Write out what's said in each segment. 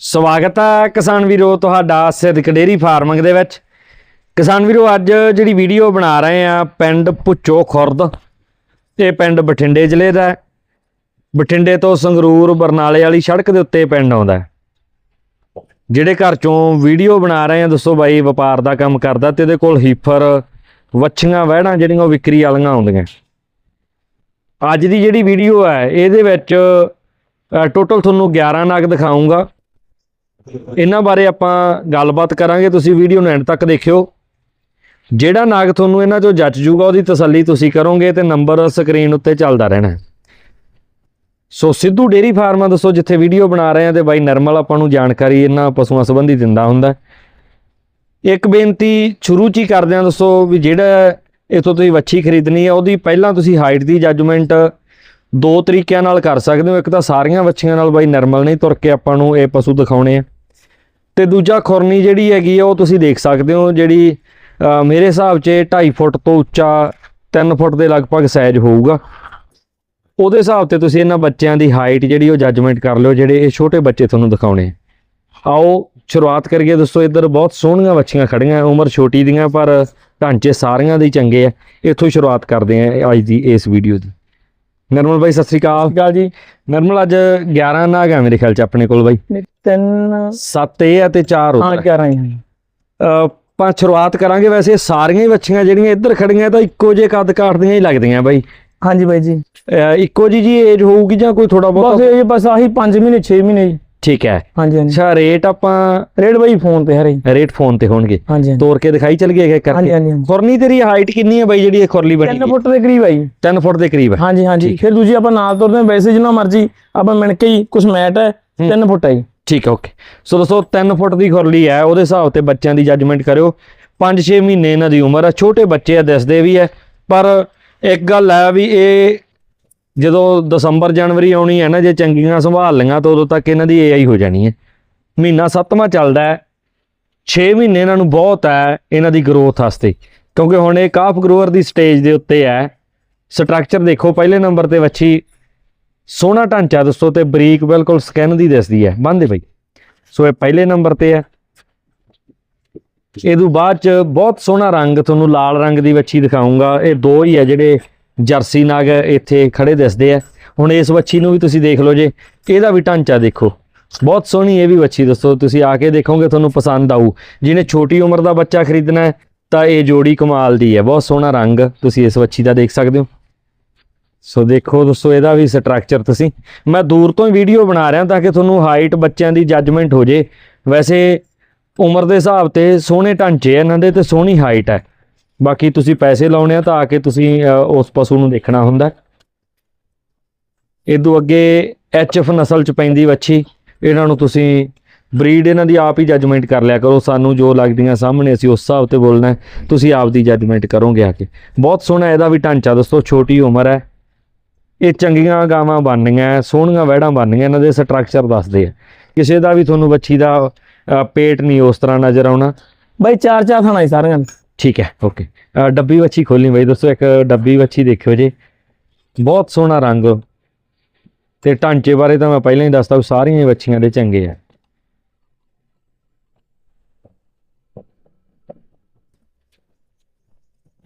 ਸਵਾਗਤ ਹੈ ਕਿਸਾਨ ਵੀਰੋ ਤੁਹਾਡਾ ਸਿੱਧਕ ਡੇਰੀ ਫਾਰਮਿੰਗ ਦੇ ਵਿੱਚ। ਕਿਸਾਨ ਵੀਰੋ, ਅੱਜ ਜਿਹੜੀ ਵੀਡੀਓ ਬਣਾ ਰਹੇ ਆ, ਪਿੰਡ ਪੁੱਚੋ ਖੁਰਦ ਇਹ ਪਿੰਡ ਬਠਿੰਡੇ ਜ਼ਿਲ੍ਹੇ ਦਾ ਬਠਿੰਡੇ ਤੋਂ ਸੰਗਰੂਰ, ਬਰਨਾਲੇ ਵਾਲੀ ਸੜਕ ਦੇ ਉੱਤੇ ਇਹ ਪਿੰਡ ਆਉਂਦਾ ਜਿਹੜੇ ਘਰ ਚੋਂ ਵੀਡੀਓ ਬਣਾ ਰਹੇ ਆ, ਦੱਸੋ ਬਾਈ, ਵਪਾਰ ਦਾ ਕੰਮ ਕਰਦਾ ਤੇ ਇਹਦੇ ਕੋਲ ਹੀਫਰ, ਵੱਛੀਆਂ, ਵਹਿੜਾਂ ਜਿਹੜੀਆਂ ਉਹ ਵਿਕਰੀ ਵਾਲੀਆਂ ਆਉਂਦੀਆਂ। ਅੱਜ ਦੀ ਜਿਹੜੀ ਵੀਡੀਓ ਹੈ, ਇਹਦੇ ਵਿੱਚ ਟੋਟਲ ਤੁਹਾਨੂੰ 11 ਨਗ ਦਿਖਾਉਂਗਾ ਇਹਨਾਂ ਬਾਰੇ ਆਪਾਂ ਗੱਲਬਾਤ ਕਰਾਂਗੇ, ਤੁਸੀਂ ਵੀਡੀਓ ਨੂੰ ਐਂਡ ਤੱਕ ਦੇਖਿਓ। ਜਿਹੜਾ ਨਾਗ ਤੁਹਾਨੂੰ ਇਹਨਾਂ ਚੋਂ ਜੱਜ ਜੂਗਾ, ਉਹਦੀ ਤਸੱਲੀ ਤੁਸੀਂ ਕਰੋਗੇ ਤੇ ਨੰਬਰ ਸਕਰੀਨ ਉੱਤੇ ਚੱਲਦਾ ਰਹਿਣਾ ਸੋ ਸਿੱਧੂ ਡੇਰੀ ਫਾਰਮਾਂ ਦੱਸੋ, ਜਿੱਥੇ ਵੀਡੀਓ ਬਣਾ ਰਹੇ ਆ ਤੇ ਬਾਈ ਨਰਮਲ ਆਪਾਂ ਨੂੰ ਜਾਣਕਾਰੀ ਇਹਨਾਂ ਪਸ਼ੂਆਂ ਸੰਬੰਧੀ ਦਿੰਦਾ ਹੁੰਦਾ ਇੱਕ ਬੇਨਤੀ ਸ਼ੁਰੂ ਚ ਹੀ ਕਰਦੇ ਆ ਦੱਸੋ ਵੀ ਜਿਹੜਾ ਇਥੋਂ ਤੁਸੀਂ ਵੱਛੀ ਖਰੀਦਣੀ ਹੈ, ਉਹਦੀ ਪਹਿਲਾਂ ਤੁਸੀਂ ਹਾਈਟ ਦੀ ਜੱਜਮੈਂਟ ਦੋ ਤਰੀਕਿਆਂ ਨਾਲ ਕਰ ਸਕਦੇ ਹੋ। ਇੱਕ ਤਾਂ ਸਾਰੀਆਂ ਵੱਛੀਆਂ ਨਾਲ ਬਾਈ ਨਰਮਲ ਨਹੀਂ ਤੁਰ ਕੇ ਆਪਾਂ ਨੂੰ ਇਹ ਪਸ਼ੂ ਦਿਖਾਉਣੇ ਆ। ਤੇ ਦੂਜਾ ਖੁਰਨੀ ਜਿਹੜੀ ਹੈਗੀ ਆ, ਉਹ ਤੁਸੀਂ ਦੇਖ ਸਕਦੇ ਹੋ, ਜਿਹੜੀ ਮੇਰੇ ਹਿਸਾਬ 'ਚ 2.5 ਫੁੱਟ ਤੋਂ ਉੱਚਾ 3 ਫੁੱਟ ਦੇ ਲਗਭਗ ਸਾਈਜ਼ ਹੋਊਗਾ। ਉਹਦੇ ਹਿਸਾਬ ਤੇ ਤੁਸੀਂ ਇਹਨਾਂ ਬੱਚਿਆਂ ਦੀ ਹਾਈਟ ਜਿਹੜੀ, ਉਹ ਜੱਜਮੈਂਟ ਕਰ ਲਿਓ, ਜਿਹੜੇ ਇਹ ਛੋਟੇ ਬੱਚੇ ਤੁਹਾਨੂੰ ਦਿਖਾਉਣੇ। ਆ। ਆਓ, ਸ਼ੁਰੂਆਤ ਕਰੀਏ ਦੋਸਤੋ, ਇੱਧਰ ਬਹੁਤ ਸੋਹਣੀਆਂ ਬੱਚੀਆਂ ਖੜੀਆਂ, ਉਮਰ ਛੋਟੀ ਦੀਆਂ, ਪਰ ਢਾਂਚੇ ਸਾਰੀਆਂ ਦੇ ਚੰਗੇ ਆ। ਇੱਥੋਂ ਸ਼ੁਰੂਆਤ ਕਰਦੇ ਆ ਅੱਜ ਦੀ ਇਸ ਵੀਡੀਓ ਦੀ। ਨਰਮਲ ਬਾਈ ਸਤਿ ਸ੍ਰੀ ਅਕਾਲ। ਗੱਲ ਜੀ। ਨਰਮਲ ਅੱਜ 11 ਨਾਗ ਆ ਮੇਰੇ ਖਿਆਲ ਚ ਆਪਣੇ ਕੋਲ ਬਾਈ। ਤਿੰਨ 7 ਇਹ ਆ ਤੇ 4 ਹਾਂ ਉੱਧਰ 11 ਹੀ ਆਪਾਂ ਸ਼ੁਰੂਆਤ ਕਰਾਂਗੇ ਵੈਸੇ ਸਾਰੀਆਂ ਹੀ ਬੱਚੀਆਂ ਜਿਹੜੀਆਂ ਇੱਧਰ ਖੜੀਆਂ ਤਾਂ ਇੱਕੋ ਜਿਹੇ ਕੱਦ ਕਾਟਦੀਆਂ ਹੀ ਲੱਗਦੀਆਂ ਬਾਈ। ਹਾਂਜੀ ਬਾਈ ਜੀ। ਅਹ ਇੱਕੋ ਜਿਹੀ ਜੀ ਏਜ ਹੋਊਗੀ ਜਾਂ ਕੋਈ ਥੋੜਾ ਬਸ ਬਹੁਤ ਇਹ ਬਸ ਆਹੀ 5 ਮਹੀਨੇ 6 ਮਹੀਨੇ ਜੀ। ਠੀਕ ਹੈ। ਹਾਂਜੀ ਹਾਂਜੀ। ਅੱਛਾ ਰੇਟ ਆਪਾਂ ਰੇਡ ਬਾਈ ਫੋਨ ਤੇ ਹਰੇ ਰੇਟ ਫੋਨ ਤੇ ਹੋਣਗੇ। ਹਾਂਜੀ ਤੋੜ ਕੇ ਦਿਖਾਈ ਚੱਲ ਗਿਆ ਹਾਂਜੀ ਕਰਕੇ। ਹਾਂਜੀ ਹਾਂਜੀ। ਖੁਰਨੀ ਤੇਰੀ ਹਾਈਟ ਕਿੰਨੀ ਹੈ ਬਾਈ ਜਿਹੜੀ ਇਹ ਖੁਰਲੀ ਬਣੀ 3 ਫੁੱਟ ਦੇ ਕਰੀਬ ਆਈ 3 ਫੁੱਟ ਦੇ ਕਰੀਬ ਹੈ। ਹਾਂਜੀ ਹਾਂਜੀ। ਫਿਰ ਦੂਜੀ ਆਪਾਂ ਨਾਲ ਤੁਰਦੇ ਹਾਂ, ਵੈਸੇ ਜਿੰਨਾ ਮਰਜ਼ੀ ਆਪਾਂ ਮਿਣ ਕੇ ਹੀ ਕੁਝ ਮੈਟ ਹੈ 3 ਫੁੱਟ ਆਈ ਠੀਕ ਹੈ ਓਕੇ। ਸੋ ਦੋਸਤੋ 3 ਫੁੱਟ ਦੀ ਖੁਰਲੀ ਹੈ। ਉਹਦੇ ਹਿਸਾਬ ਤੇ ਬੱਚਿਆਂ ਦੀ ਜੱਜਮੈਂਟ ਕਰਿਓ। 5-6 ਮਹੀਨੇ ਇਹਨਾਂ ਦੀ ਉਮਰ ਹੈ। ਛੋਟੇ ਬੱਚੇ ਆ ਦਿਸਦੇ ਵੀ ਹੈ। ਪਰ ਇੱਕ ਗੱਲ ਹੈ ਵੀ ਇਹ ਜਦੋਂ ਦਸੰਬਰ ਜਨਵਰੀ ਆਉਣੀ ਹੈ ਨਾ, ਜੇ ਚੰਗੀਆਂ ਸੰਭਾਲ ਲਈਆਂ ਤਾਂ ਉਦੋਂ ਤੱਕ ਇਹਨਾਂ ਦੀ ਏਆਈ ਹੋ ਜਾਣੀ ਹੈ। ਮਹੀਨਾ ਸੱਤਵਾਂ ਚੱਲਦਾ ਹੈ 6 ਮਹੀਨੇ ਇਹਨਾਂ ਨੂੰ ਬਹੁਤ ਹੈ ਇਹਨਾਂ ਦੀ ਗਰੋਥ ਵਾਸਤੇ। ਕਿਉਂਕਿ ਹੁਣ ਇਹ ਕਾਫ ਗਰੋਅਰ ਦੀ ਸਟੇਜ ਦੇ ਉੱਤੇ ਹੈ। ਸਟਰਕਚਰ ਦੇਖੋ, ਪਹਿਲੇ ਨੰਬਰ ਤੇ ਵੱਛੀ ਸੋਹਣਾ ਢਾਂਚਾ ਦੱਸੋ ਤੇ ਬਰੀਕ ਬਿਲਕੁਲ ਸਕਿਨ ਦੀ ਦਿਸਦੀ ਹੈ। ਬੰਦੇ ਬਈ। ਸੋ ਇਹ ਪਹਿਲੇ ਨੰਬਰ ਤੇ ਹੈ। ਇਹ ਤੋਂ ਬਾਅਦ ਚ ਬਹੁਤ ਸੋਹਣਾ ਰੰਗ, ਤੁਹਾਨੂੰ ਲਾਲ ਰੰਗ ਦੀ ਵੱਛੀ ਦਿਖਾਉਂਗਾ ਇਹ ਦੋ ਹੀ ਹੈ ਜਿਹੜੇ ਜਰਸੀ ਨਾਗ ਇੱਥੇ ਖੜੇ ਦਿਸਦੇ ਆ। ਹੁਣ ਇਸ ਵੱਛੀ ਨੂੰ ਵੀ ਤੁਸੀਂ ਦੇਖ ਲਓ ਜੇ। ਇਹਦਾ ਵੀ ਢਾਂਚਾ ਦੇਖੋ। ਬਹੁਤ ਸੋਹਣੀ ਇਹ ਵੀ ਵੱਛੀ ਦੱਸੋ। ਤੁਸੀਂ ਆ ਕੇ ਦੇਖੋਗੇ ਤੁਹਾਨੂੰ ਪਸੰਦ ਆਊ। ਜਿਹਨੇ ਛੋਟੀ ਉਮਰ ਦਾ ਬੱਚਾ ਖਰੀਦਣਾ ਤਾਂ ਇਹ ਜੋੜੀ ਕਮਾਲ ਦੀ ਹੈ। ਬਹੁਤ ਸੋਹਣਾ ਰੰਗ ਤੁਸੀਂ ਇਸ ਵੱਛੀ ਦਾ ਦੇਖ ਸਕਦੇ ਹੋ। ਸੋ ਦੇਖੋ ਦੋਸਤੋ, ਇਹਦਾ ਵੀ ਸਟਰਕਚਰ ਤੁਸੀਂ। ਮੈਂ ਦੂਰ ਤੋਂ ਹੀ ਵੀਡੀਓ ਬਣਾ ਰਿਹਾ ਤਾਂ ਕਿ ਤੁਹਾਨੂੰ ਹਾਈਟ ਬੱਚਿਆਂ ਦੀ ਜੱਜਮੈਂਟ ਹੋ ਜੇ। ਵੈਸੇ ਉਮਰ ਦੇ ਹਿਸਾਬ ਤੇ ਸੋਹਣੇ ਢਾਂਚੇ ਆ, ਇਹਨਾਂ ਦੇ ਤੇ ਸੋਹਣੀ ਹਾਈਟ ਹੈ। ਬਾਕੀ ਤੁਸੀਂ ਪੈਸੇ ਲਾਉਣੇ ਆ ਤਾਂ ਆ ਕੇ ਤੁਸੀਂ ਉਸ ਪਸ਼ੂ ਨੂੰ ਦੇਖਣਾ ਹੁੰਦਾ। ਇਦੋਂ ਅੱਗੇ ਐਚਐਫ ਨਸਲ ਚ ਪੈਂਦੀ ਵੱਛੀ, ਇਹਨਾਂ ਨੂੰ ਤੁਸੀਂ ਬਰੀਡ ਇਹਨਾਂ ਦੀ ਆਪ ਹੀ ਜੱਜਮੈਂਟ ਕਰ ਲਿਆ ਕਰੋ। ਸਾਨੂੰ ਜੋ ਲੱਗਦੀਆਂ ਸਾਹਮਣੇ, ਅਸੀਂ ਉਸ ਹਿਸਾਬ ਤੇ ਬੋਲਣਾ ਤੁਸੀਂ ਆਪ ਦੀ ਜੱਜਮੈਂਟ ਕਰੋਗੇ ਆ ਕੇ। ਬਹੁਤ ਸੋਹਣਾ ਇਹਦਾ ਵੀ ਢਾਂਚਾ ਦੋਸਤੋ ਛੋਟੀ ਉਮਰ ਹੈ। ਇਹ ਚੰਗੀਆਂ ਗਾਵਾਂ ਬਣਨੀਆਂ ਸੋਹਣੀਆਂ ਵਹਿੜਾਂ ਬਣਨੀਆਂ, ਇਹਨਾਂ ਦੇ ਸਟਰਕਚਰ ਦੱਸਦੇ ਆ। ਕਿਸੇ ਦਾ ਵੀ ਤੁਹਾਨੂੰ ਵੱਛੀ ਦਾ ਪੇਟ ਨਹੀਂ ਉਸ ਤਰ੍ਹਾਂ ਨਜ਼ਰ ਆਉਣਾ। ਬਾਈ ਚਾਰ ਚਾਰ ਥਾਣਾ ਹੀ ਸਾਰੀਆਂ ਦੇ। ਠੀਕ ਹੈ ਓਕੇ ਡੱਬੀ ਵੱਛੀ ਖੋਲਣੀ ਬਈ ਦੋਸਤੋ ਇੱਕ ਡੱਬੀ ਵੱਛੀ ਦੇਖਿਓ ਜੀ। ਬਹੁਤ ਸੋਹਣਾ ਰੰਗ। ਤੇ ਢਾਂਚੇ ਬਾਰੇ ਤਾਂ ਮੈਂ ਪਹਿਲਾਂ ਹੀ ਦੱਸਤਾ ਵੀ ਸਾਰੀਆਂ ਹੀ ਵੱਛੀਆਂ ਦੇ ਚੰਗੇ ਆ।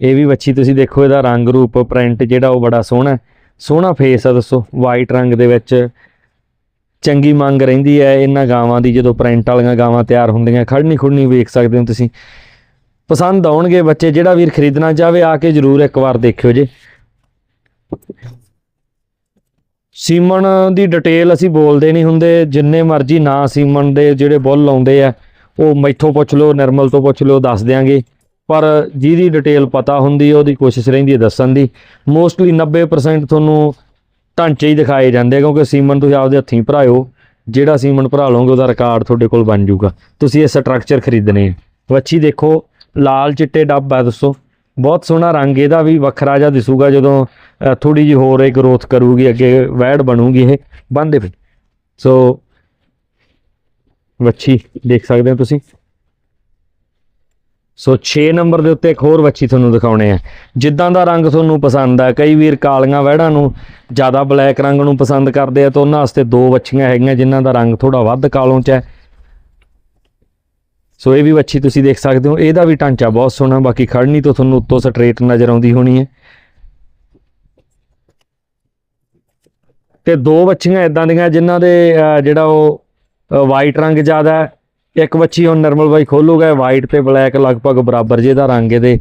ਇਹ ਵੀ ਵੱਛੀ ਤੁਸੀਂ ਦੇਖੋ, ਇਹਦਾ ਰੰਗ ਰੂਪ, ਪ੍ਰਿੰਟ ਜਿਹੜਾ ਉਹ ਬੜਾ ਸੋਹਣਾ ਸੋਹਣਾ ਫੇਸ ਆ, ਦੱਸੋ ਵਾਈਟ ਰੰਗ ਦੇ ਵਿੱਚ। ਚੰਗੀ ਮੰਗ ਰਹਿੰਦੀ ਹੈ, ਇਹਨਾਂ ਗਾਵਾਂ ਦੀ ਜਦੋਂ ਪ੍ਰਿੰਟ ਵਾਲੀਆਂ ਗਾਵਾਂ ਤਿਆਰ ਹੁੰਦੀਆਂ ਖੜਨੀ ਖੁੜਨੀ ਵੇਖ ਸਕਦੇ ਹੋ ਤੁਸੀਂ। ਪਸੰਦ ਆਉਣਗੇ ਬੱਚੇ, ਜਿਹੜਾ ਵੀਰ ਖਰੀਦਣਾ ਚਾਹਵੇ, ਆ ਕੇ ਜਰੂਰ ਇੱਕ ਵਾਰ ਦੇਖਿਓ ਜੇ। ਸੀਮਨ ਦੀ ਡਿਟੇਲ ਅਸੀਂ ਬੋਲਦੇ ਨਹੀਂ ਹੁੰਦੇ, ਜਿੰਨੇ ਮਰਜ਼ੀ ਨਾ ਸੀਮਨ ਦੇ ਜਿਹੜੇ ਬੁੱਲ ਆਉਂਦੇ ਆ, ਉਹ ਮੈਥੋਂ ਪੁੱਛ ਲਓ, ਨਿਰਮਲ ਤੋਂ ਪੁੱਛ ਲਓ, ਦੱਸ ਦਿਆਂਗੇ। ਪਰ ਜਿਹਦੀ ਡਿਟੇਲ ਪਤਾ ਹੁੰਦੀ, ਉਹਦੀ ਕੋਸ਼ਿਸ਼ ਰਹਿੰਦੀ ਹੈ ਦੱਸਣ ਦੀ। ਮੋਸਟਲੀ 90% ਤੁਹਾਨੂੰ ਢਾਂਚੇ ਹੀ ਦਿਖਾਏ ਜਾਂਦੇ ਕਿਉਂਕਿ ਸੀਮਨ ਤੁਸੀਂ ਆਪਦੇ ਹੱਥੀਂ ਭਰਾਇਓ। ਜਿਹੜਾ ਸੀਮਨ ਭਰਾ ਲਓਗੇ, ਉਹਦਾ ਰਿਕਾਰਡ ਤੁਹਾਡੇ ਕੋਲ ਬਣ ਜਾਊਗਾ। ਤੁਸੀਂ ਇਹ ਸਟਰਕਚਰ ਖਰੀਦਣੇ ਆ। ਵੱਛੀ ਦੇਖੋ ਲਾਲ ਚਿੱਟੇ ਡੱਬ ਆ, ਦੱਸੋ। ਬਹੁਤ ਸੋਹਣਾ ਰੰਗ, ਇਹਦਾ ਵੀ ਵੱਖਰਾ ਜਿਹਾ ਦਿਸੂਗਾ ਜਦੋਂ ਥੋੜੀ ਜਿਹੀ ਹੋਰ ਇਹ ਗਰੋਥ ਕਰੂਗੀ, ਅੱਗੇ ਵੈੜ ਬਣੂਗੀ ਇਹ। ਬੰਦੇ ਫਿਰ। ਸੋ ਵੱਛੀ ਦੇਖ ਸਕਦੇ ਹੋ ਤੁਸੀਂ। ਸੋ 6 ਨੰਬਰ ਦੇ ਉੱਤੇ ਇੱਕ ਹੋਰ ਵੱਛੀ ਤੁਹਾਨੂੰ ਦਿਖਾਉਣੇ ਆ। ਜਿੱਦਾਂ ਦਾ ਰੰਗ ਤੁਹਾਨੂੰ ਪਸੰਦ ਆ, ਕਈ ਵੀਰ ਕਾਲੀਆਂ ਵਹਿੜਾਂ ਨੂੰ ਜ਼ਿਆਦਾ ਬਲੈਕ ਰੰਗ ਨੂੰ ਪਸੰਦ ਕਰਦੇ ਆ, ਤਾਂ ਉਹਨਾਂ ਵਾਸਤੇ ਦੋ ਵੱਛੀਆਂ ਹੈਗੀਆਂ, ਜਿਨ੍ਹਾਂ ਦਾ ਰੰਗ ਥੋੜਾ ਵੱਧ ਕਾਲੋਂ ਚ ਹੈ। ਸੋ ਇਹ ਵੀ ਵੱਛੀ ਤੁਸੀਂ ਦੇਖ ਸਕਦੇ ਹੋ। ਇਹਦਾ ਵੀ ਢਾਂਚਾ ਬਹੁਤ ਸੋਹਣਾ, ਬਾਕੀ ਖੜਨੀ ਤੋਂ ਤੁਹਾਨੂੰ ਉੱਤੋਂ ਸਟ੍ਰੇਟ ਨਜ਼ਰ ਆਉਂਦੀ ਹੋਣੀ ਹੈ। ਤੇ ਦੋ ਵੱਛੀਆਂ ਇਦਾਂ ਦੀਆਂ ਜਿਨ੍ਹਾਂ ਦੇ ਜਿਹੜਾ ਉਹ ਵਾਈਟ ਰੰਗ ਜ਼ਿਆਦਾ ਇੱਕ ਵੱਛੀ ਹੁਣ ਨਰਮਲ ਬਾਈ ਖੋਲੂਗਾ ਵਾਈਟ ਤੇ ਬਲੈਕ ਲਗਭਗ ਬਰਾਬਰ ਜਿਹਦਾ ਰੰਗ ਇਹਦੇ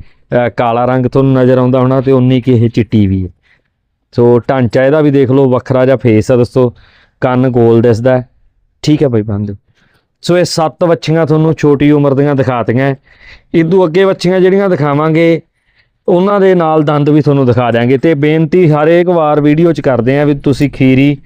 ਕਾਲਾ ਰੰਗ ਤੁਹਾਨੂੰ ਨਜ਼ਰ ਆਉਂਦਾ ਹੋਣਾ ਤੇ ਉਨੀ ਕਿ ਇਹ ਚਿੱਟੀ ਵੀ ਹੈ। ਸੋ ਢਾਂਚਾ ਇਹਦਾ ਵੀ ਦੇਖ ਲਓ, ਵੱਖਰਾ ਜਿਹਾ ਫੇਸ ਆ ਦੋਸਤੋ। ਕੰਨ ਗੋਲ ਦਿਸਦਾ ਠੀਕ ਹੈ ਬਾਈ ਬੰਦ ਸੋ ਇਹ ਸੱਤ ਵੱਛੀਆਂ ਤੁਹਾਨੂੰ ਛੋਟੀ ਉਮਰ ਦੀਆਂ ਦਿਖਾਤੀਆਂ। ਇਦੋਂ ਅੱਗੇ ਵੱਛੀਆਂ ਜਿਹੜੀਆਂ ਦਿਖਾਵਾਂਗੇ, ਉਹਨਾਂ ਦੇ ਨਾਲ ਦੰਦ ਵੀ ਤੁਹਾਨੂੰ ਦਿਖਾ ਦਿਆਂਗੇ। ਤੇ ਬੇਨਤੀ ਹਰੇਕ ਵਾਰ ਵੀਡੀਓ 'ਚ ਕਰਦੇ ਆਂ ਵੀ ਤੁਸੀਂ ਖੀਰੀ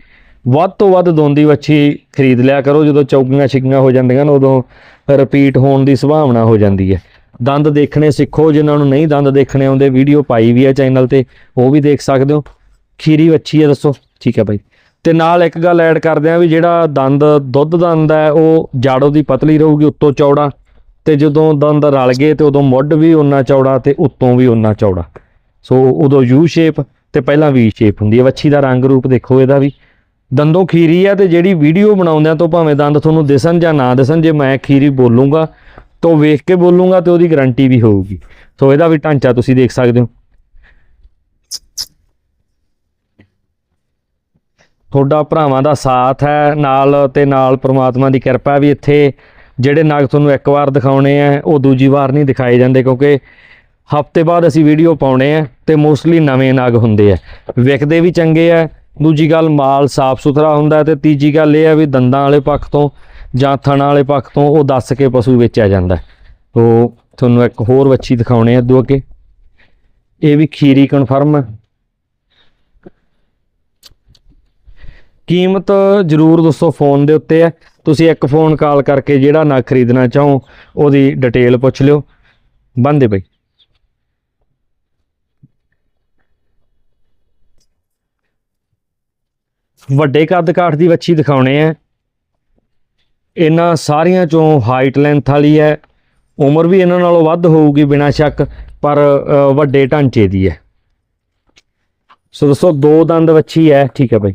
ਵੱਧ ਤੋਂ ਵੱਧ ਦੋਂਦੀ ਵੱਛੀ ਖਰੀਦ ਲਿਆ ਕਰੋ। ਜਦੋਂ ਚੌਕੀਆਂ ਛਿੱਕੀਆਂ ਹੋ ਜਾਂਦੀਆਂ ਨੇ, ਉਦੋਂ ਰਿਪੀਟ ਹੋਣ ਦੀ ਸੰਭਾਵਨਾ ਹੋ ਜਾਂਦੀ ਹੈ। ਦੰਦ ਦੇਖਣੇ ਸਿੱਖੋ, ਜਿਨ੍ਹਾਂ ਨੂੰ ਨਹੀਂ ਦੰਦ ਦੇਖਣੇ ਆਉਂਦੇ, ਵੀਡੀਓ ਪਾਈ ਵੀ ਹੈ ਚੈਨਲ ਤੇ, ਉਹ ਵੀ ਦੇਖ ਸਕਦੇ ਹੋ। ਖੀਰੀ ਵੱਛੀ ਹੈ, ਦੱਸੋ। ਠੀਕ ਹੈ ਭਾਈ ਤੇ ਨਾਲ ਇੱਕ ਗੱਲ ਐਡ ਕਰਦੇ ਆ ਵੀ ਜਿਹੜਾ ਦੰਦ, ਦੁੱਧ ਦੰਦ ਹੈ, ਉਹ ਜਾੜੋ ਦੀ ਪਤਲੀ ਰਹੂਗੀ, ਉੱਤੋਂ ਚੌੜਾ। ਤੇ ਜਦੋਂ ਦੰਦ ਰਲ ਗਏ ਤੇ ਉਦੋਂ ਮੁੱਢ ਵੀ ਉਨਾ ਚੌੜਾ ਤੇ ਉੱਤੋਂ ਵੀ ਉਨਾ ਚੌੜਾ। ਸੋ ਉਦੋਂ ਯੂ ਸ਼ੇਪ ਤੇ ਪਹਿਲਾਂ ਵੀ ਸ਼ੇਪ ਹੁੰਦੀ ਹੈ। ਵੱਛੀ ਦਾ ਰੰਗ ਰੂਪ ਦੇਖੋ ਇਹਦਾ ਵੀ। ਦੰਦੋਂ ਖੀਰੀ ਆ ਤੇ ਜਿਹੜੀ ਵੀਡੀਓ ਬਣਾਉਂਦਿਆਂ ਤੋਂ ਭਾਵੇਂ ਦੰਦ ਤੁਹਾਨੂੰ ਦਿਸਣ ਜਾਂ ਨਾ ਦਿਸਣ, ਜੇ ਮੈਂ ਖੀਰੀ ਬੋਲੂੰਗਾ, ਤਾਂ ਵੇਖ ਕੇ ਬੋਲੂੰਗਾ ਤੇ ਉਹਦੀ ਗਾਰੰਟੀ ਵੀ ਹੋਊਗੀ। ਸੋ ਇਹਦਾ ਵੀ ਢਾਂਚਾ ਤੁਸੀਂ ਦੇਖ ਸਕਦੇ ਹੋ। ਤੁਹਾਡਾ ਭਰਾਵਾਂ ਦਾ ਸਾਥ ਹੈ, ਨਾਲ ਤੇ ਨਾਲ ਪ੍ਰਮਾਤਮਾ ਦੀ ਕਿਰਪਾ ਵੀ ਇੱਥੇ। ਜਿਹੜੇ ਨਗ ਤੁਹਾਨੂੰ ਇੱਕ ਵਾਰ ਦਿਖਾਉਣੇ ਆ, ਉਹ ਦੂਜੀ ਵਾਰ ਨਹੀਂ ਦਿਖਾਏ ਜਾਂਦੇ ਕਿਉਂਕਿ ਹਫ਼ਤੇ ਬਾਅਦ ਅਸੀਂ ਵੀਡੀਓ ਪਾਉਣੇ ਆ ਤੇ ਮੋਸਟਲੀ ਨਵੇਂ ਨਗ ਹੁੰਦੇ ਆ। ਵਿਕਦੇ ਵੀ ਚੰਗੇ ਆ, ਦੂਜੀ ਗੱਲ ਮਾਲ ਸਾਫ਼ ਸੁਥਰਾ ਹੁੰਦਾ ਹੈ ਤੇ ਤੀਜੀ ਗੱਲ ਇਹ ਆ ਵੀ ਦੰਦਾਂ ਵਾਲੇ ਪੱਖ ਤੋਂ ਜਾਂ ਥਣਾ ਵਾਲੇ ਪੱਖ ਤੋਂ ਉਹ ਦੱਸ ਕੇ ਪਸ਼ੂ ਵੇਚਿਆ ਜਾਂਦਾ। ਹੈ। ਉਹ ਤੁਹਾਨੂੰ ਇੱਕ ਹੋਰ ਵੱਛੀ ਦਿਖਾਉਣੇ ਆ ਦੋ ਅੱਗੇ। ਇਹ ਵੀ ਖੀਰੀ ਕਨਫਰਮ ਹੈ ਕੀਮਤ ਜ਼ਰੂਰ ਦੱਸੋ ਫੋਨ ਦੇ ਉੱਤੇ ਹੈ। ਤੁਸੀਂ ਇੱਕ ਫੋਨ ਕਾਲ ਕਰਕੇ ਜਿਹੜਾ ਨਾ ਖਰੀਦਣਾ ਚਾਹੋ, ਉਹਦੀ ਡਿਟੇਲ ਪੁੱਛ ਲਿਓ। ਬੰਦੇ ਬਈ। ਵੱਡੇ ਕੱਦ ਕਾਠ ਦੀ ਵੱਛੀ ਦਿਖਾਉਣੇ ਆ ਇਹਨਾਂ ਸਾਰੀਆਂ ਚੋਂ ਹਾਈਟ ਲੈਂਥ ਵਾਲੀ ਹੈ। ਉਮਰ ਵੀ ਇਹਨਾਂ ਨਾਲੋਂ ਵੱਧ ਹੋਊਗੀ ਬਿਨਾਂ ਸ਼ੱਕ, ਪਰ ਵੱਡੇ ਢਾਂਚੇ ਦੀ ਹੈ। ਸੋ ਦੋਸਤੋ ਦੋ ਦੰਦ ਵੱਛੀ ਹੈ, ਠੀਕ ਹੈ ਬਾਈ।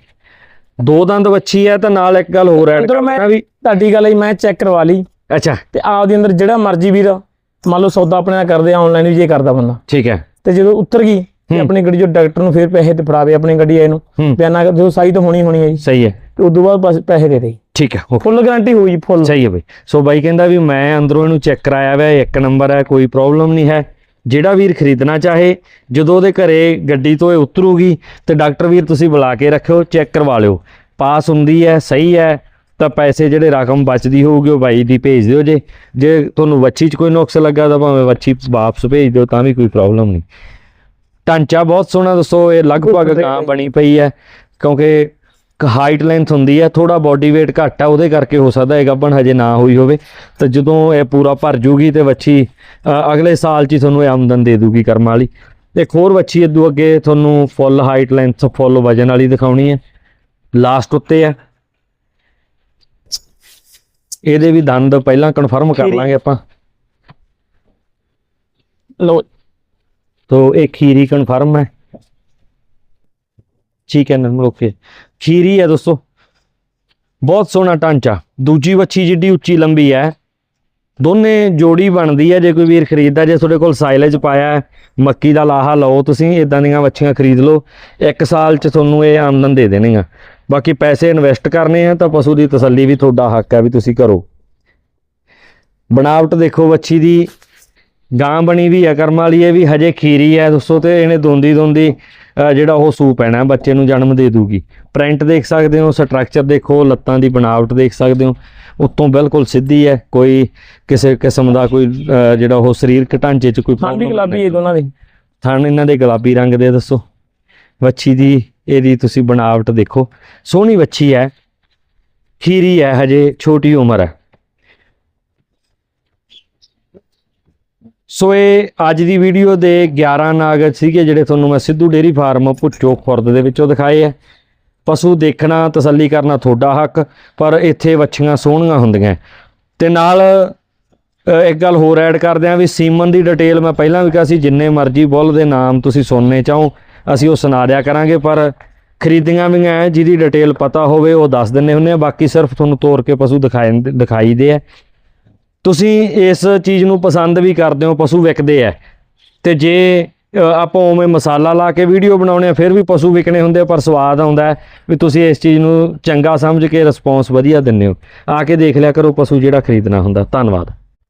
ਦੋ ਦੰਦ ਵੱਛੀ ਹੈ ਤਾਂ ਨਾਲ ਇੱਕ ਗੱਲ ਹੋਰ ਐਡ ਕਰਨਾ ਵੀ ਤੁਹਾਡੀ ਗੱਲ ਹੀ ਮੈਂ ਚੈੱਕ ਕਰਵਾ ਲਈ। ਅੱਛਾ। ਤੇ ਆਪ ਦੇ ਅੰਦਰ ਜਿਹੜਾ ਮਰਜ਼ੀ ਵੀਰ ਮੰਨ ਲਓ ਸੌਦਾ ਆਪਣੇ ਨਾਲ ਕਰਦੇ ਆਨਲਾਈਨ ਵੀ ਜੇ ਕਰਦਾ ਬੰਦਾ। ਠੀਕ ਹੈ। ਤੇ ਜਦੋਂ ਉਤਰ ਗਈ ਤੇ। ਆਪਣੀ ਗੱਡੀ ਜੋ ਡਾਕਟਰ ਨੂੰ ਫਿਰ ਪੈਸੇ ਤੇ ਫੜਾਵੇ ਆਪਣੀ ਗੱਡੀ ਆਏ ਨੂੰ। ਬਿਆਨਾ ਜੋ ਸਾਈ ਤਾਂ ਹੋਣੀ ਹੋਣੀ ਹੈ ਜੀ। ਸਹੀ ਹੈ। ਤੇ ਉਦੋਂ ਬਾਅਦ ਬਸ ਪੈਸੇ ਦੇ ਦੇ। ਠੀਕ ਹੈ ਫੁੱਲ ਗਾਰੰਟੀ ਹੋਈ ਫੁੱਲ ਸਹੀ ਹੈ ਬਈ। ਸੋ ਬਾਈ ਕਹਿੰਦਾ ਵੀ ਮੈਂ ਅੰਦਰੋਂ ਇਹਨੂੰ ਚੈੱਕ ਕਰਾਇਆ ਹੋਇਆ ਇੱਕ ਨੰਬਰ ਹੈ ਕੋਈ ਪ੍ਰੋਬਲਮ ਨਹੀਂ ਹੈ। ਜਿਹੜਾ ਵੀਰ ਖਰੀਦਣਾ ਚਾਹੇ ਜਦੋਂ ਉਹਦੇ ਘਰੇ ਗੱਡੀ ਤੋਂ ਇਹ ਉਤਰੂਗੀ ਤੇ ਡਾਕਟਰ ਵੀਰ ਤੁਸੀਂ ਬੁਲਾ ਕੇ ਰੱਖਿਓ ਚੈੱਕ ਕਰਵਾ ਲਿਓ। ਪਾਸ ਹੁੰਦੀ ਹੈ ਸਹੀ ਹੈ ਤਾਂ ਪੈਸੇ ਜਿਹੜੇ ਰਕਮ ਬਚਦੀ ਹੋਊਗੀ ਉਹ ਬਾਈ ਦੀ ਭੇਜ ਦਿਓ ਜੇ। ਜੇ ਤੁਹਾਨੂੰ ਵੱਛੀ 'ਚ ਕੋਈ ਨੁਕਸ ਲੱਗਾ ਤਾਂ ਭਾਵੇਂ ਵੱਛੀ ਵਾਪਸ ਭੇਜ ਦਿਓ ਤਾਂ ਵੀ ਕੋਈ ਪ੍ਰੋਬਲਮ ਨਹੀਂ। ਢਾਂਚਾ ਬਹੁਤ ਸੋਹਣਾ ਦੱਸੋ ਇਹ ਲਗਭਗ ਗਾਂ ਬਣੀ ਪਈ ਹੈ ਕਿਉਂਕਿ ਹਾਈਟ ਲੈਂਥ ਹੁੰਦੀ ਹੈ ਥੋੜਾ ਬਾਡੀ weight ਘੱਟ ਆ ਉਹਦੇ ਕਰਕੇ ਹੋ ਸਕਦਾ ਇਹ ਗੱਭਣ ਹਜੇ ਨਾ ਹੋਈ ਹੋਵੇ। ਤਾਂ ਜਦੋਂ ਇਹ ਪੂਰਾ ਭਰ ਜੂਗੀ ਤੇ ਵੱਛੀ ਅਗਲੇ ਸਾਲ 'ਚ ਹੀ ਤੁਹਾਨੂੰ ਇਹ ਆਮਦਨ ਦੇ ਦੂਗੀ ਕਰਮ ਵਾਲੀ। ਇੱਕ ਹੋਰ ਵੱਛੀ ਇਦੋਂ ਅੱਗੇ ਤੁਹਾਨੂੰ ਫੁੱਲ ਹਾਈਟ ਲੈਂਥ ਫੁੱਲ ਵਜਨ ਵਾਲੀ ਦਿਖਾਉਣੀ ਹੈ। ਲਾਸਟ ਉੱਤੇ ਆ ਇਹਦੇ ਵੀ ਦੰਦ ਪਹਿਲਾਂ ਕਨਫਰਮ ਕਰ। ਲਾਂਗੇ ਆਪਾਂ। ਲਓ। ਤੋ ਇਹ ਖੀਰੀ ਕਨਫਰਮ ਹੈ। ਠੀਕ ਹੈ ਨਰਮਲ ਓਕੇ ਖੀਰੀ ਹੈ ਦੋਸਤੋ। ਬਹੁਤ ਸੋਹਣਾ ਢਾਂਚਾ। ਦੂਜੀ ਵੱਛੀ ਜਿੱਡੀ ਉੱਚੀ ਲੰਬੀ ਹੈ। ਦੋਨੇ ਜੋੜੀ ਬਣਦੀ ਹੈ। ਜੇ ਕੋਈ ਵੀਰ ਖਰੀਦਦਾ ਜੇ ਤੁਹਾਡੇ ਕੋਲ ਸਾਈਲੇਜ ਪਾਇਆ ਹੈ, ਮੱਕੀ ਦਾ ਲਾਹਾ ਲਓ ਤੁਸੀਂ ਇਦਾਂ ਦੀਆਂ ਵੱਛੀਆਂ ਖਰੀਦ ਲਓ। ਇੱਕ ਸਾਲ 'ਚ ਤੁਹਾਨੂੰ ਇਹ ਆਮਦਨ ਦੇ ਦੇਣਗੀਆਂ ਬਾਕੀ ਪੈਸੇ ਇਨਵੈਸਟ ਕਰਨੇ ਆ ਤਾਂ ਪਸ਼ੂ ਦੀ ਤਸੱਲੀ ਵੀ ਤੁਹਾਡਾ ਹੱਕ ਹੈ ਵੀ ਤੁਸੀਂ ਕਰੋ। ਬਣਾਵਟ ਦੇਖੋ ਵੱਛੀ ਦੀ। ਗਾਂ ਬਣੀ ਵੀ ਹੈ ਕਰਮ ਵਾਲੀ ਇਹ ਵੀ ਹਜੇ ਖੀਰੀ ਹੈ ਦੋਸਤੋ ਤੇ ਇਹਨੇ ਦੋਂਦੀ ਦੋਂਦੀ ਜਿਹੜਾ ਉਹ ਸੂ ਪੈਣਾ ਬੱਚੇ ਨੂੰ ਜਨਮ ਦੇ ਦੂਗੀ। ਪ੍ਰਿੰਟ ਦੇਖ ਸਕਦੇ ਹੋ ਸਟਰਕਚਰ ਦੇਖੋ ਲੱਤਾਂ ਦੀ ਬਣਾਵਟ ਦੇਖ ਸਕਦੇ ਹੋ। ਉੱਤੋਂ ਬਿਲਕੁਲ ਸਿੱਧੀ ਹੈ ਕੋਈ ਕਿਸੇ ਕਿਸਮ ਦਾ ਕੋਈ ਜਿਹੜਾ ਉਹ ਸਰੀਰਕ ਢਾਂਚੇ 'ਚ ਕੋਈ ਵੀ problem ਗੁਲਾਬੀ ਹੈ ਦੋਨਾਂ ਦੇ। ਥਣ ਇਹਨਾਂ ਦੇ ਗੁਲਾਬੀ ਰੰਗ ਦੇ ਦੱਸੋ। ਵੱਛੀ ਦੀ ਇਹਦੀ ਤੁਸੀਂ ਬਣਾਵਟ ਦੇਖੋ। ਸੋਹਣੀ ਵੱਛੀ ਹੈ ਖੀਰੀ ਹੈ ਹਜੇ ਛੋਟੀ ਉਮਰ ਹੈ। ਸੋ ਇਹ ਅੱਜ ਦੀ ਵੀਡੀਓ ਦੇ 11 ਨਾਗ ਸੀਗੇ ਜਿਹੜੇ ਤੁਹਾਨੂੰ ਮੈਂ ਸਿੱਧੂ ਡੇਰੀ ਫਾਰਮ ਭੁੱਚੋ ਖੁਰਦ ਦੇ ਵਿੱਚੋਂ ਦਿਖਾਏ ਆ। ਪਸ਼ੂ ਦੇਖਣਾ, ਤਸੱਲੀ ਕਰਨਾ ਤੁਹਾਡਾ ਹੱਕ, ਪਰ ਇੱਥੇ ਵੱਛੀਆਂ ਸੋਹਣੀਆਂ ਹੁੰਦੀਆਂ। ਤੇ ਨਾਲ ਇੱਕ ਗੱਲ ਹੋਰ ਐਡ ਕਰਦੇ ਆਂ ਵੀ ਸੀਮਨ ਦੀ ਡਿਟੇਲ ਮੈਂ ਪਹਿਲਾਂ ਵੀ ਕਿਹਾ ਸੀ, ਜਿੰਨੇ ਮਰਜ਼ੀ ਬੁੱਲ ਦੇ ਨਾਮ ਤੁਸੀਂ ਸੁਣਨੇ ਚਾਹੋ, ਅਸੀਂ ਉਹ ਸੁਣਾ ਦਿਆ ਕਰਾਂਗੇ, ਪਰ ਖਰੀਦੀਆਂ ਵੀ ਹੈ ਜਿਹਦੀ ਡਿਟੇਲ ਪਤਾ ਹੋਵੇ, ਉਹ ਦੱਸ ਦਿੰਨੇ ਹੁੰਨੇ ਆ, ਬਾਕੀ ਸਿਰਫ ਤੁਹਾਨੂੰ ਤੋਰ ਕੇ ਪਸ਼ੂ ਦਿਖਾਈ ਦਿਖਾਈ ਦੇ ਆ। ਤੁਸੀਂ ਇਸ ਚੀਜ਼ ਨੂੰ ਪਸੰਦ ਵੀ ਕਰਦੇ ਹੋ ਪਸ਼ੂ ਵਿਕਦੇ ਆ ਤੇ ਜੇ ਆਪਾਂ ਉਵੇਂ ਮਸਾਲਾ ਲਾ ਕੇ ਵੀਡੀਓ ਬਣਾਉਣੇ ਆ ਫਿਰ ਵੀ ਪਸ਼ੂ ਵਿਕਣੇ ਹੁੰਦੇ ਆ, ਪਰ ਸਵਾਦ ਆਉਂਦਾ ਵੀ ਤੁਸੀਂ ਇਸ ਚੀਜ਼ ਨੂੰ ਚੰਗਾ ਸਮਝ ਕੇ ਰਿਸਪੌਂਸ ਵਧੀਆ ਦਿੰਦੇ ਹੋ। ਆ ਕੇ ਦੇਖ ਲਿਆ ਕਰੋ ਪਸ਼ੂ ਜਿਹੜਾ ਖਰੀਦਣਾ ਹੁੰਦਾ। ਧੰਨਵਾਦ।